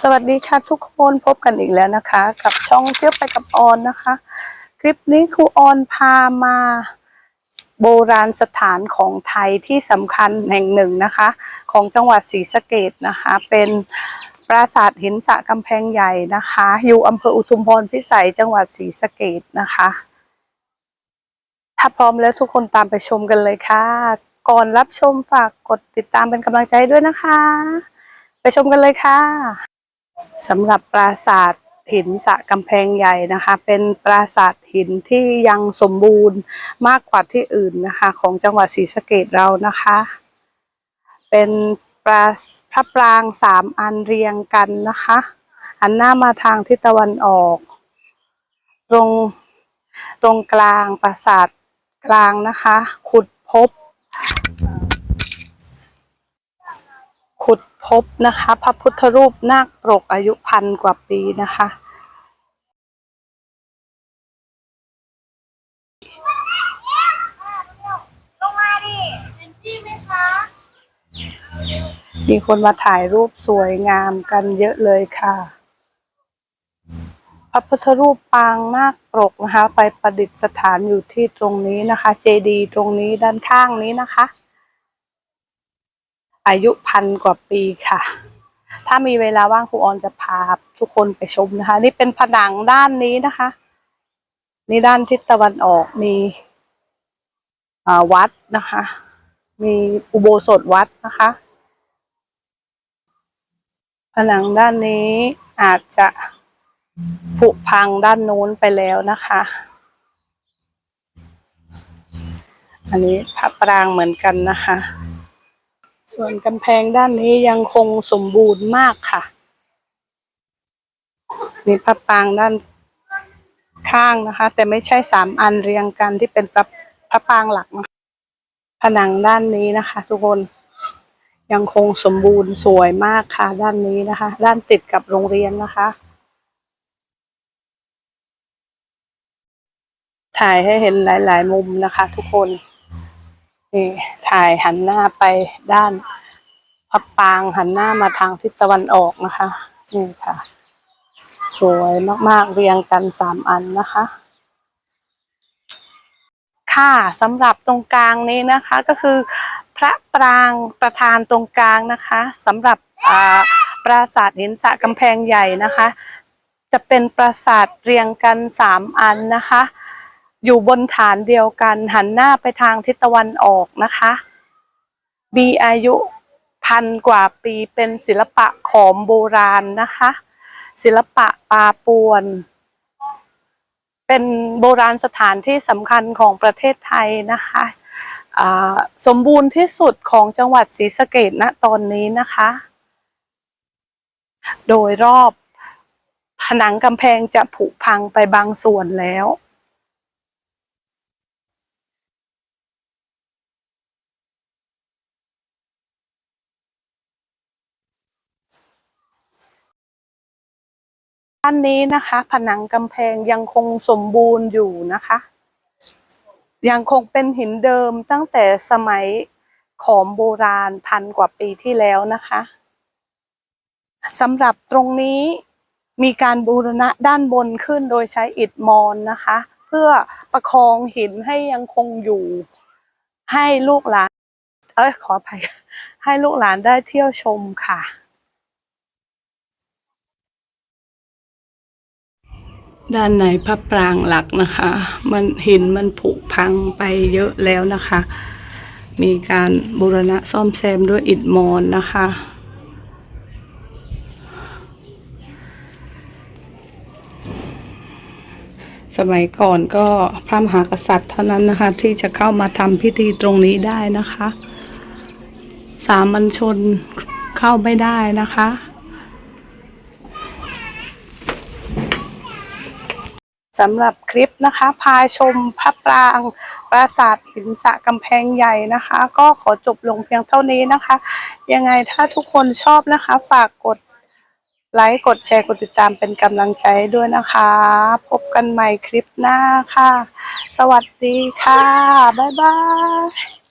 สวัสดีค่ะทุกคนพบกันอีกแล้วนะคะ กับช่องเที่ยวไปกับออนนะคะ คลิปนี้ครูออนพามา โบราณสถานของไทยที่สำคัญแห่งหนึ่งนะคะ ของจังหวัดศรีสะเกดนะคะ เป็นปราสาทหินสะกำแพงใหญ่นะคะ อยู่อำเภออุทุมพรพิสัยจังหวัดศรีสะเกดนะคะ ถ้าพร้อมแล้วทุกคนตามไปชมกันเลยค่ะ ก่อนรับชมฝากกดติดตามเป็นกำลังใจด้วยนะคะ ชมกันเลยค่ะสำหรับปราสาทหินสะกำแพงใหญ่นะคะ เป็นปราสาทหินที่ยังสมบูรณ์มากกว่าที่อื่นนะคะ ของจังหวัดศรีสะเกดเรานะคะ เป็นปราพระปรางสามอันเรียงกันนะคะหันหน้ามาทางทิศตะวันออก ตรงตรงกลางปราสาทกลางนะคะ ขุดพบ ขุดพบนะคะ พระพุทธรูปนาคปรกอายุพันกว่าปีนะคะลงมาดิเป็นที่ไหมคะ มีคนมาถ่ายรูปสวยงามกันเยอะเลยค่ะ พระพุทธรูปปางนาคปรกนะคะ ไปประดิษฐานอยู่ที่ตรงนี้นะคะ เจดีย์ตรงนี้ด้านข้างนี้นะคะ อายุพันกว่าปีค่ะ ถ้ามีเวลาว่างครูออนจะพาทุกคนไปชมนะคะ นี่เป็นผนังด้านนี้นะคะ นี่ด้านทิศตะวันออกมีวัดนะคะ มีอุโบสถวัดนะคะ ผนังด้านนี้อาจจะผุพังด้านโน้นไปแล้วนะคะ อันนี้พระปรางเหมือนกันนะคะ ส่วนกำแพงด้านนี้ยังคงสมบูรณ์มากค่ะนี่พระปรางด้านข้างนะคะ แต่ไม่ใช่สามอันเรียงกันที่เป็นพระพระปรางหลักนะคะผนังด้านนี้นะคะ ทุกคนยังคงสมบูรณ์สวยมากค่ะ ด้านนี้นะคะ ด้านติดกับโรงเรียนนะคะ ถ่ายให้เห็นหลาย ๆ มุมนะคะ ทุกคน นี่ถ่ายหันหน้าไปด้านพระปรางหันหน้ามาทางทิศตะวันออกนะคะนี่ค่ะ สวยมากๆเรียงกันสามอันนะคะ ค่ะสำหรับตรงกลางนี้นะคะก็คือ พระปรางประธานตรงกลางนะคะสำหรับอ่าปราสาทหินสะกำแพงใหญ่นะคะ จะเป็นปราสาทเรียงกันสามอันนะคะ อยู่บนฐานเดียวกัน หันหน้าไปทางทิศตะวันออกนะคะ มีอายุพันกว่าปีเป็นศิลปะขอมโบราณนะคะ ศิลปะปาปวน เป็นโบราณสถานที่สำคัญของประเทศไทยนะคะสมบูรณ์ที่สุดของจังหวัดศรีสะเกดณตอนนี้นะคะ โดยรอบผนังกำแพงจะผุพังไปบางส่วนแล้ว ด้านนี้นะคะ ผนังกำแพงยังคงสมบูรณ์อยู่นะคะ ยังคงเป็นหินเดิมตั้งแต่สมัยขอมโบราณพันกว่าปีที่แล้วนะคะสำหรับตรงนี้มีการบูรณะด้านบนขึ้นโดยใช้อิฐมอนนะคะ เพื่อประคองหินให้ยังคงอยู่ ให้ลูกหลาน เอ้ยขออภัยให้ลูกหลานได้เที่ยวชมค่ะ ด้านในพระปรางหลักนะคะ มันหินมันผุพังไปเยอะแล้วนะคะ มีการบูรณะซ่อมแซมด้วยอิฐมอนนะคะ สมัยก่อนก็พระมหากษัตริย์เท่านั้นนะคะ ที่จะเข้ามาทำพิธีตรงนี้ได้นะคะ สามัญชนเข้าไม่ได้นะคะ สำหรับคลิปนะคะ พาชมพระปราง ปราสาทหินสะกำแพงใหญ่นะคะ ก็ขอจบลงเพียงเท่านี้นะคะ ยังไงถ้าทุกคนชอบนะคะ ฝากกดไลค์กดแชร์กดติดตามเป็นกำลังใจด้วยนะคะ พบกันใหม่คลิปหน้าค่ะ สวัสดีค่ะ บ๊ายบาย